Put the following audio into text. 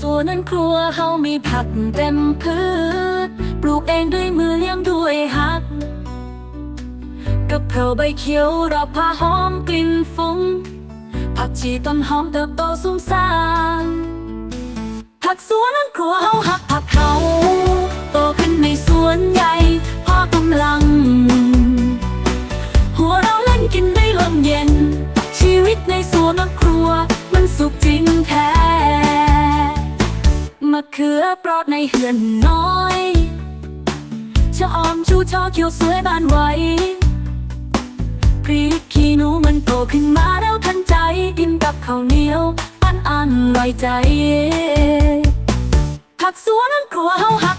สวนนั้นครัวเฮามีผักเต็มพืช ปลูกเองด้วยมือเลี้ยงด้วยฮักกะเพราใบเขียวรอบผ้าหอมกลิ่นฟุ้ง ผักชีต้นหอมเติบโตสูงสางผักสวนนั้นครัวเฮาหักผักเขาโตขึ้นในสวนใหญ่พ่อกำลัง หัวเราเล่นกินได้ลมเย็น ชีวิตในสวนนั้นครัวะเขือเปราะในเหือนน้อยชะออมชูช่อเขียวสวยบานไวพริกขี้หนูมันโตขึ้นมาแล้วทันใจ กินกับข้าวเหนียว อันอันลอยใจผักสวนนั้นครัวเฮาหัก